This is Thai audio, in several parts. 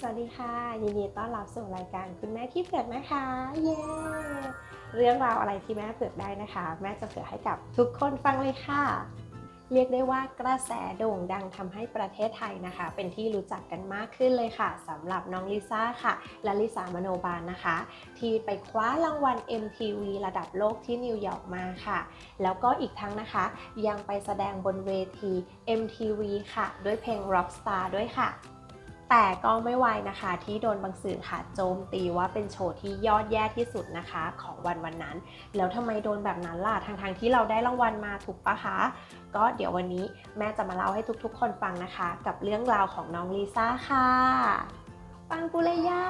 สวัสดีค่ะ ยินดีต้อนรับสู่รายการคุณแม่ขี้เผือกนะคะ เย้ เรื่องราวอะไรที่แม่เผือกได้นะคะ แม่จะเผือกให้กับทุกคนฟังเลยค่ะ เรียกได้ว่ากระแสโด่งดังทำให้ประเทศไทยนะคะ เป็นที่รู้จักกันมากขึ้นเลยค่ะสำหรับน้องลิซ่าค่ะ และลิซ่ามโนบาลนะคะ ที่ไปคว้ารางวัล MTV ระดับโลกที่นิวยอร์กมาค่ะ แล้วก็อีกทั้งนะคะ ยังไปแสดงบนเวที MTV ค่ะ ด้วยเพลง Rockstar ด้วยค่ะ แต่ก็ไม่ไวนะคะที่โดนบางสื่อค่ะโจมตีว่าเป็นโชว์ที่ยอดแย่ที่สุดนะคะของวันวันนั้น แล้วทำไมโดนแบบนั้นล่ะทางทางที่เราได้รางวัลมาถูกปะคะ ก็เดี๋ยววันนี้แม่จะมาเล่าให้ทุกๆ คนฟังนะคะ กับเรื่องราวของน้องลิซ่าค่ะปังปุเรยา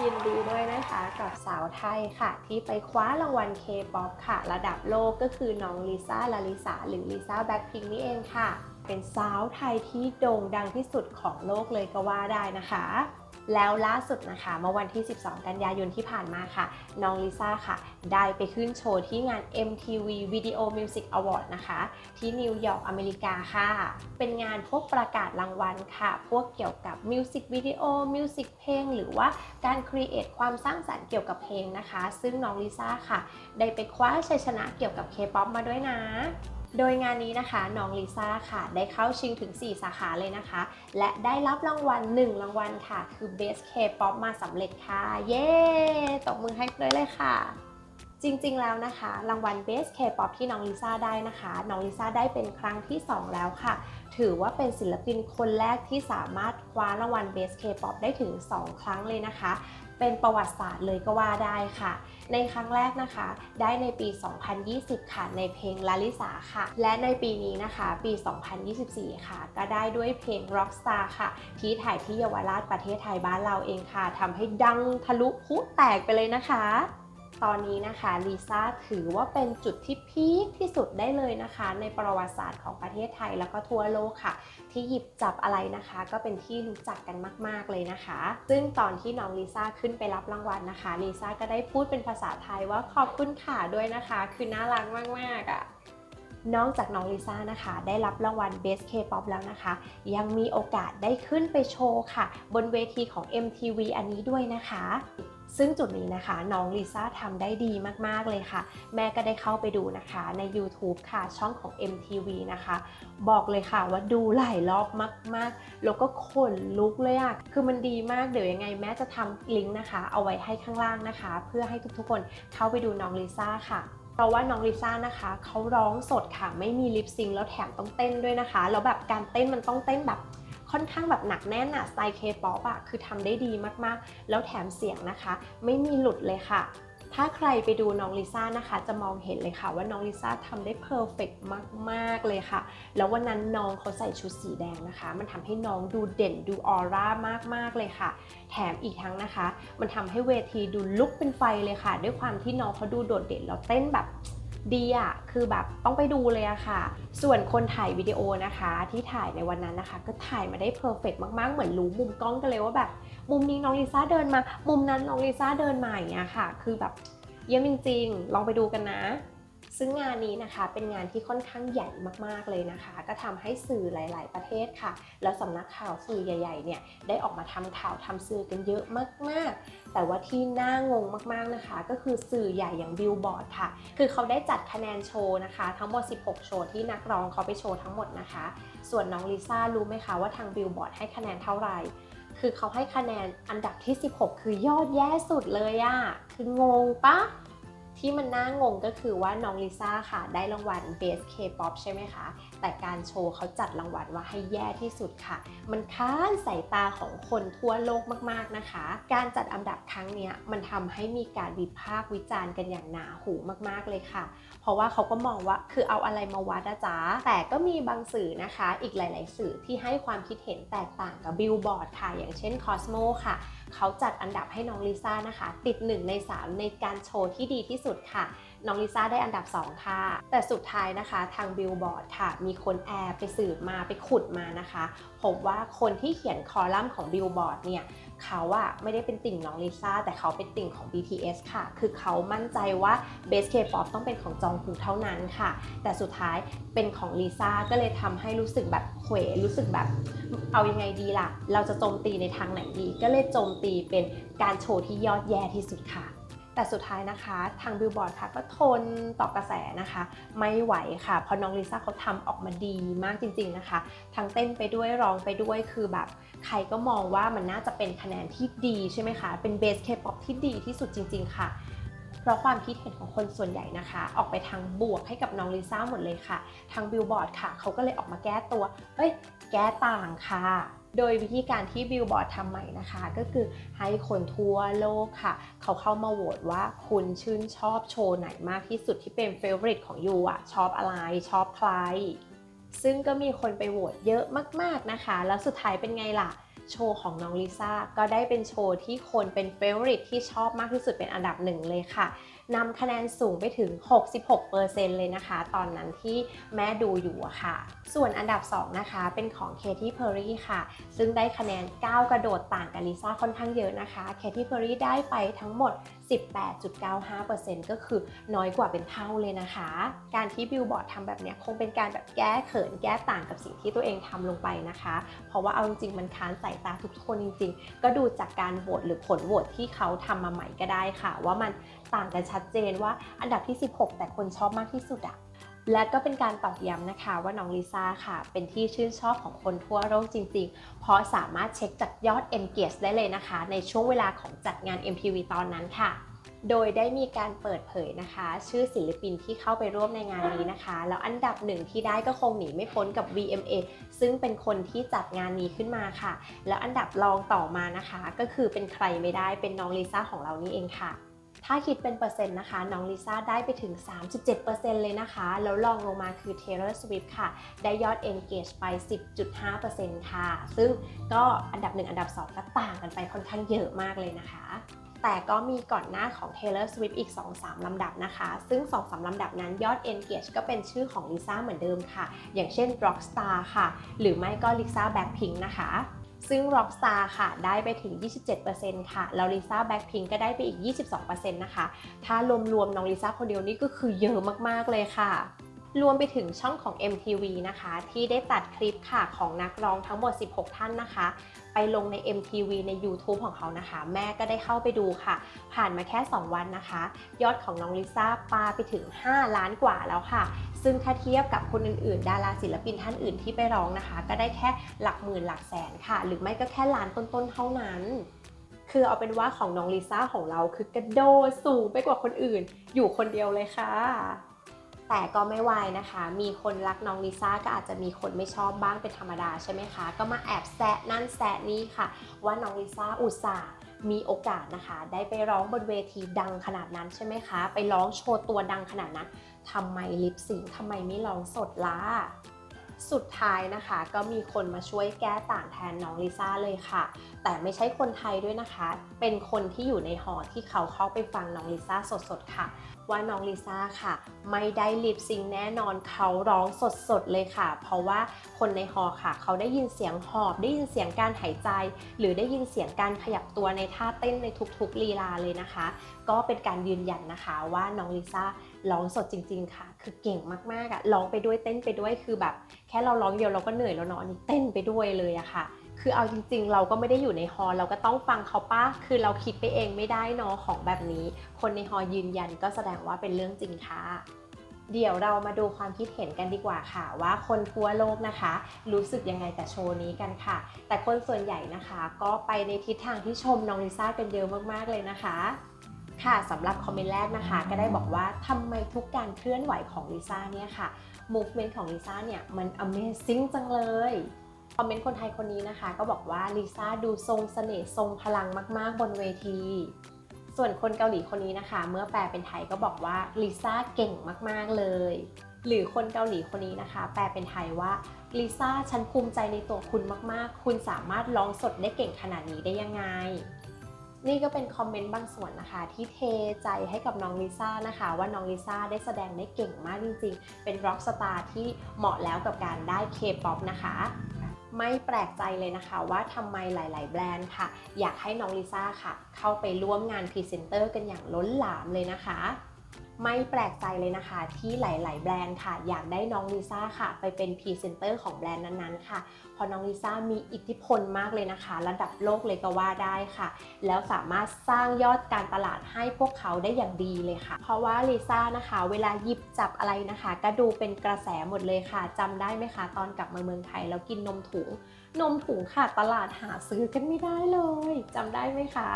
ยินดีด้วยนะคะกับสาวไทยค่ะ ที่ไปคว้ารางวัล K-POP ค่ะ ระดับโลกก็คือน้องลิซ่าลาลิสาหรือลิซ่าแบ็คพิงนี่เองค่ะ เป็นสาวไทยที่โด่งดังที่สุดของโลกเลยก็ว่าได้นะคะ แล้วล่าสุดนะคะ เมื่อวันที่ 12 กันยายนที่ผ่านมาค่ะ น้องลิซ่าค่ะ ได้ไปขึ้นโชว์ที่งาน MTV Video Music Award นะคะ ที่นิวยอร์กอเมริกาค่ะ เป็นงานพวกประกาศรางวัลค่ะ พวกเกี่ยวกับมิวสิกวิดีโอมิวสิกเพลง หรือว่าการครีเอทความสร้างสรรค์เกี่ยวกับเพลงนะคะ ซึ่งน้องลิซ่าค่ะ ได้ไปคว้าชัยชนะเกี่ยวกับ K-POP มาด้วยนะ โดยงานนี้นะคะน้องลิซ่าค่ะ ได้เข้าชิงถึง 4 สาขาเลยนะคะ และได้รับรางวัล 1 รางวัลค่ะ คือ Best K-POP มาสำเร็จค่ะ เย้ตบมือให้เลยเลยค่ะ จริงๆแล้วนะคะ รางวัล Best K-POP ที่น้องลิซ่าได้นะคะน้องลิซ่าได้เป็นครั้งที่ 2 แล้วค่ะ ถือว่าเป็นศิลปินคนแรกที่สามารถคว้ารางวัล Best K-POP ได้ถึง 2 ครั้งเลยนะคะ เป็นประวัติศาสตร์เลยก็ว่าได้ค่ะ ในครั้งแรกนะคะ ได้ในปี 2020 ค่ะ ในเพลงลาลิสาค่ะ และในปีนี้นะคะ ปี 2024 ค่ะ ก็ได้ด้วยเพลง Rockstar ค่ะ ที่ถ่ายที่เยาวราชประเทศไทยบ้านเราเองค่ะทำให้ดังทะลุพุแตกไปเลยนะคะ ตอนนี้นะคะลิซ่าถือว่าเป็นจุดที่พีคที่สุดได้เลยนะคะ ในประวัติศาสตร์ของประเทศไทยแล้วก็ทั่วโลกค่ะ ที่หยิบจับอะไรนะคะ ก็เป็นที่รู้จักกันมาก ๆเลยนะคะ ซึ่งตอนที่น้องลิซ่าขึ้นไปรับรางวัลนะคะลิซ่าก็ได้พูดเป็นภาษาไทยว่าขอบคุณค่ะด้วยนะคะ คือน่ารักมากๆอะนอกจากน้องลิซ่านะคะ ได้รับรางวัล Best K-POP แล้วนะคะ ยังมีโอกาสได้ขึ้นไปโชว์ค่ะ บนเวทีของ MTV อันนี้ด้วยนะคะ ซึ่งจุดนี้นะคะน้องลิซ่าทำได้ดีมากๆเลยค่ะ แม่ก็ได้เข้าไปดูนะคะใน YouTube ค่ะช่องของ MTV นะคะ บอกเลยค่ะว่าดูหลายรอบมากๆ แล้วก็ขนลุกเลยอะคือมันดีมากเดี๋ยวยังไงแม่จะทำลิงก์นะคะ เอาไว้ให้ข้างล่างนะคะ เพื่อให้ทุกๆคนเข้าไปดูน้องลิซ่าค่ะเพราะว่าน้องลิซ่านะคะเขาร้องสดค่ะไม่มีลิปซิงค์แล้วแถมต้องเต้นด้วยนะคะแล้วแบบการเต้นมันต้องเต้นแบบ ค่อนข้างแบบหนักแน่นอะสไตล์เคป๊อปอะคือทำได้ดีมากๆ แล้วแถมเสียงนะคะ ไม่มีหลุดเลยค่ะถ้าใครไปดูน้องลิซ่านะคะ จะมองเห็นเลยค่ะว่าน้องลิซ่าทำได้เพอร์เฟกมาก ๆ เลยค่ะ แล้ววันนั้นน้องเขาใส่ชุดสีแดงนะคะ มันทำให้น้องดูเด่นดูออร่ามาก ๆ เลยค่ะ แถมอีกทั้งนะคะ มันทำให้เวทีดูลุกเป็นไฟเลยค่ะ ด้วยความที่น้องเขาดูโดดเด่นแล้วเต้นแบบ ดีอะคือแบบต้องไปดูเลยอะค่ะ ส่วนคนถ่ายวิดีโอนะคะ ที่ถ่ายในวันนั้นนะคะ ก็ถ่ายมาได้เพอร์เฟกมากๆ เหมือนรู้มุมกล้องกันเลยว่าแบบ มุมนี้น้องลิซ่าเดินมา มุมนั้นน้องลิซ่าเดินมาอย่างเงี้ยค่ะ คือแบบเยี่ยมจริงๆ ลองไปดูกันนะ ซึ่งงานนี้นะคะเป็นงานที่ค่อนข้างใหญ่มากๆเลยนะคะ ก็ทำให้สื่อหลาย ๆ ประเทศค่ะ แล้วสำนักข่าวสื่อใหญ่ ๆ เนี่ยได้ออกมาทำข่าวทำสื่อกันเยอะมาก ๆ แต่ว่าที่น่างงมาก ๆ นะคะ ก็คือสื่อใหญ่อย่างบิลบอร์ดค่ะ คือเขาได้จัดคะแนนโชว์นะคะ ทั้งหมด 16 โชว์ที่นักร้องเขาไปโชว์ทั้งหมดนะคะ ส่วนน้องลิซ่ารู้ไหมคะว่าทางบิลบอร์ดให้คะแนนเท่าไหร่คือเขาให้คะแนนอันดับที่ 16 คือยอดแย่สุดเลยอะคืองงปะ ที่มันน่างงก็คือว่าน้องลิซ่าค่ะ ได้รางวัล Best K-POP ใช่ไหมคะ แต่การโชว์เขาจัดรางวัลว่าให้แย่ที่สุดค่ะ มันค้านสายตาของคนทั่วโลกมากๆนะคะ การจัดอันดับครั้งนี้มันทำให้มีการวิพากษ์วิจารณ์กันอย่างหนาหูมากๆเลยค่ะ เพราะว่าเขาก็มองว่าคือเอาอะไรมาวัดนะจ๊ะแต่ก็มีบางสื่อนะคะ อีกหลาย ๆ สื่อที่ให้ความคิดเห็นแตกต่างกับบิลบอร์ดค่ะ อย่างเช่น Cosmo ค่ะ เขาจัดอันดับให้น้องลิซ่านะคะ ติด 1 ใน 3 ในการโชว์ที่ดีที่สุดค่ะ น้องลิซ่าได้อันดับ 2 ค่ะ แต่สุดท้ายนะคะทางบิลบอร์ดค่ะ มีคนแอบไปสืบมาไปขุดมานะคะพบว่าคนที่เขียนคอลัมน์ของบิลบอร์ดเนี่ย เขาอะไม่ได้เป็นติ่งน้องลิซ่าแต่เขาเป็นติ่งของ BTS ค่ะ คือเขามั่นใจว่าเบสเคป๊อปต้องเป็นของจองฮูเท่านั้นค่ะ แต่สุดท้ายเป็นของลิซ่าก็เลยทำให้รู้สึกแบบเขวรู้สึกแบบ เอายังไงดีล่ะ เราจะโจมตีในทางไหนดี ก็เลยโจมตีเป็นการโชว์ที่ยอดแย่ที่สุดค่ะ แต่สุดท้ายนะคะทางบิลบอร์ดค่ะก็ทนต่อกระแสนะคะ ไม่ไหวค่ะเพราะน้องลิซ่าเขาทำออกมาดีมากจริงๆนะคะ ทั้งเต้นไปด้วยร้องไปด้วยคือแบบ ใครก็มองว่ามันน่าจะเป็นคะแนนที่ดีใช่ไหมคะ เป็นเบสเคป๊อปที่ดีที่สุดจริง ๆ ค่ะเพราะความคิดเห็นของคนส่วนใหญ่นะคะ ออกไปทางบวกให้กับน้องลิซ่าหมดเลยค่ะ ทางบิลบอร์ดค่ะ เขาก็เลยออกมาแก้ตัว เอ้ย แก้ต่างค่ะ โดยวิธีการที่บิลบอร์ดทำใหม่นะคะ ก็คือให้คนทั่วโลกค่ะ เขาเข้ามาโหวตว่าคุณชื่นชอบโชว์ไหนมากที่สุดที่เป็นเฟเวอริตของยูอะชอบอะไร ชอบใคร ซึ่งก็มีคนไปโหวตเยอะมากๆนะคะ แล้วสุดท้ายเป็นไงล่ะ โชว์ของน้องลิซ่าก็ได้เป็นโชว์ที่คนเป็นเฟเวอริตที่ชอบมากที่สุดเป็นอันดับหนึ่งเลยค่ะ นำคะแนนสูงไปถึง 66%เลยนะคะ ตอนนั้นที่แม่ดูอยู่อะค่ะ ส่วนอันดับ 2 นะคะ เป็นของเคที่เพอร์รี่ค่ะ ซึ่งได้คะแนน 9 กระโดดต่างกับลิซ่าค่อนข้างเยอะนะคะเคที่เพอร์รี่ได้ไปทั้งหมด 18.95%ก็คือน้อยกว่าเป็นเท่าเลยนะคะ การที่บิลบอร์ดทำแบบนี้คงเป็นการแบบแก้เขินแก้ต่างกับสิ่งที่ตัวเองทำลงไปนะคะ เพราะว่าเอาจริงมันค้านสายตาทุกคนจริง ๆ ก็ดูจากการโหวตหรือผลโหวตที่เขาทำมาใหม่ก็ได้ค่ะ ว่ามันต่างกันชัดเจนว่าอันดับที่ 16 แต่คนชอบมากที่สุดอะ และก็เป็นการตอกย้ำนะคะว่าน้องลิซ่าค่ะ เป็นที่ชื่นชอบของคนทั่วโลกจริง ๆ เพราะสามารถเช็คจากยอด Engage ได้เลยนะคะ ในช่วงเวลาของจัดงาน MTV ตอนนั้นค่ะ โดยได้มีการเปิดเผยนะคะ ชื่อศิลปินที่เข้าไปร่วมในงานนี้นะคะ แล้วอันดับหนึ่งที่ได้ก็คงหนีไม่พ้นกับ VMA ซึ่งเป็นคนที่จัดงานนี้ขึ้นมาค่ะ แล้วอันดับรองต่อมานะคะ ก็คือเป็นใครไม่ได้เป็นน้องลิซ่าของเรานี่เองค่ะ ถ้าคิดเป็นเปอร์เซ็นต์นะคะ น้องลิซ่าได้ไปถึง 37%เลยนะคะ แล้วรองลงมาคือ Taylor Swift ค่ะ ได้ยอด engage ไป 10.5%ค่ะ ซึ่งก็อันดับ 1 อันดับ 2 ก็ต่างกันไปค่อนข้างเยอะมากเลยนะคะแต่ก็มีก่อนหน้าของ Taylor Swift อีก 2-3 ลำดับนะคะ ซึ่ง 2-3 ลำดับนั้นยอด engage ก็เป็นชื่อของลิซ่าเหมือนเดิมค่ะ อย่างเช่น Rockstar ค่ะ หรือไม่ก็ Lisa Blackpink นะคะ ซึ่ง Rockstar ค่ะได้ไปถึง 27%ค่ะ แล้ว Lisa Blackpink ก็ได้ไปอีก 22%นะคะ ถ้ารวมๆน้องลิซ่าคนเดียวนี่ก็คือเยอะมากๆเลยค่ะ รวมไปถึงช่องของ MTV นะคะ ที่ได้ตัดคลิปค่ะของนักร้องทั้งหมด 16 ท่านนะคะ ไปลงใน MTV ใน YouTube ของเขานะคะ แม่ก็ได้เข้าไปดูค่ะ ผ่านมาแค่ 2 วันนะคะ ยอดของน้องลิซ่าปาไปถึง 5 ล้านกว่าแล้วค่ะ ซึ่งถ้าเทียบกับคนอื่นๆ ดาราศิลปินท่านอื่นที่ไปร้องนะคะ ก็ได้แค่หลักหมื่นหลักแสนค่ะ หรือไม่ก็แค่ล้านต้นๆเท่านั้นคือเอาเป็นว่าของน้องลิซ่าของเราคือกระโดดสูงไปกว่าคนอื่น อยู่คนเดียวเลยค่ะ แต่ก็ไม่วนะคะ มีคนรักน้องลิซ่าก็อาจจะมีคนไม่ชอบบ้างเป็นธรรมดาใช่ไหมคะ ก็มาแอบแซะนั่นแซะนี่ค่ะ ว่าน้องลิซ่าอุตส่าห์มีโอกาสนะคะ ได้ไปร้องบนเวทีดังขนาดนั้นใช่ไหมคะ ไปร้องโชว์ตัวดังขนาดนั้นทำไมลิปซิงค์ทำไมไม่ร้องสดล่ะสุดท้ายนะคะก็มีคนมาช่วยแก้ต่างแทนน้องลิซ่าเลยค่ะ แต่ไม่ใช่คนไทยด้วยนะคะ เป็นคนที่อยู่ในหอที่เขาเข้าไปฟังน้องลิซ่าสดๆค่ะ ว่าน้องลิซ่าค่ะ ไม่ได้ลิปซิงแน่นอนเขาร้องสดๆเลยค่ะ เพราะว่าคนในฮอค่ะ เขาได้ยินเสียงหอบ ได้ยินเสียงการหายใจ หรือได้ยินเสียงการขยับตัวในท่าเต้นในทุกๆลีลาเลยนะคะ ก็เป็นการยืนยันนะคะว่าน้องลิซ่าร้องสดจริง ๆ ค่ะ คือเก่งมากๆอะร้องไปด้วยเต้นไปด้วยคือแบบ แค่เราร้องเดียวเราก็เหนื่อยแล้วเนาะอันนี้เต้นไปด้วยเลยอะค่ะ คือเอาจริง ๆ เราก็ไม่ได้อยู่ในฮอล์เราก็ต้องฟังเขาป้าคือเราคิดไปเองไม่ได้เนาะของแบบนี้ คนในฮอล์ยืนยันก็แสดงว่าเป็นเรื่องจริงค่ะเดี๋ยวเรามาดูความคิดเห็นกันดีกว่าค่ะ ว่าคนทั่วโลกนะคะ รู้สึกยังไงกับโชว์นี้กันค่ะ แต่คนส่วนใหญ่นะคะ ก็ไปในทิศทางที่ชมน้องลิซ่ากันเยอะมากๆเลยนะคะ ค่ะสำหรับคอมเมนต์แรกนะคะ ก็ได้บอกว่าทำไมทุกการเคลื่อนไหวของลิซ่าเนี่ยค่ะ movement ของลิซ่าเนี่ยมัน amazing จังเลย คอมเมนต์คนไทยคนนี้นะคะ ก็บอกว่าลิซ่าดูทรงเสน่ห์ทรงพลังมาก ๆ บนเวที ส่วนคนเกาหลีคนนี้นะคะ เมื่อแปลเป็นไทยก็บอกว่าลิซ่าเก่งมาก ๆ เลย หรือคนเกาหลีคนนี้นะคะ แปลเป็นไทยว่าลิซ่าฉันภูมิใจในตัวคุณมาก ๆ คุณสามารถร้องสดได้เก่งขนาดนี้ได้ยังไง นี่ก็เป็นคอมเมนต์บางส่วนนะคะ ที่เทใจให้กับน้องลิซ่านะคะ ว่าน้องลิซ่าได้แสดงได้เก่งมากจริง ๆ เป็นร็อกสตาร์ที่เหมาะแล้วกับการได้เคป๊อปนะคะ ไม่แปลกใจเลยนะคะว่าทำไมหลาย ๆ แบรนด์ค่ะ อยากให้น้องลิซ่าค่ะ เข้าไปร่วมงานพรีเซนเตอร์กันอย่างล้นหลามเลยนะคะ ไม่แปลกใจเลยนะคะ ที่หลาย ๆ แบรนด์ค่ะ อยากได้น้องลิซ่าค่ะ ไปเป็นพรีเซนเตอร์ของแบรนด์นั้น ๆ ค่ะ เพราะน้องลิซ่ามีอิทธิพลมากเลยนะคะ ระดับโลกเลยก็ว่าได้ค่ะ แล้วสามารถสร้างยอดการตลาดให้พวกเขาได้อย่างดีเลยค่ะ เพราะว่าลิซ่านะคะ เวลาหยิบจับอะไรนะคะ ก็ดูเป็นกระแสหมดเลยค่ะจำได้ไหมคะ ตอนกลับมาเมืองไทยแล้วกินนมถุง นมถุงค่ะตลาดหาซื้อกันไม่ได้เลยจำได้ไหมคะ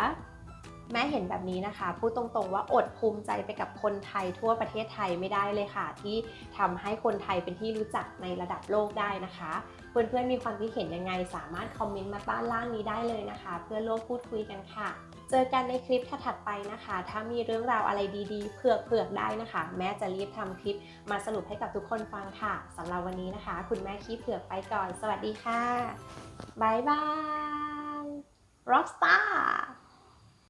แม่เห็นแบบนี้นะคะ พูดตรงๆว่าอดภูมิใจไปกับคนไทยทั่วประเทศไทยไม่ได้เลยค่ะ ที่ทำให้คนไทยเป็นที่รู้จักในระดับโลกได้นะคะ เพื่อนๆมีความคิดเห็นยังไง สามารถคอมเมนต์มาด้านล่างนี้ได้เลยนะคะ เพื่อโลกพูดคุยกันค่ะ เจอกันในคลิปถัดไปนะคะ ถ้ามีเรื่องราวอะไรดีๆเผือกๆได้นะคะ แม่จะรีบทำคลิปมาสรุปให้กับทุกคนฟังค่ะสำหรับวันนี้นะคะ คุณแม่ขี้เผือกไปก่อน สวัสดีค่ะบายบาย Rockstar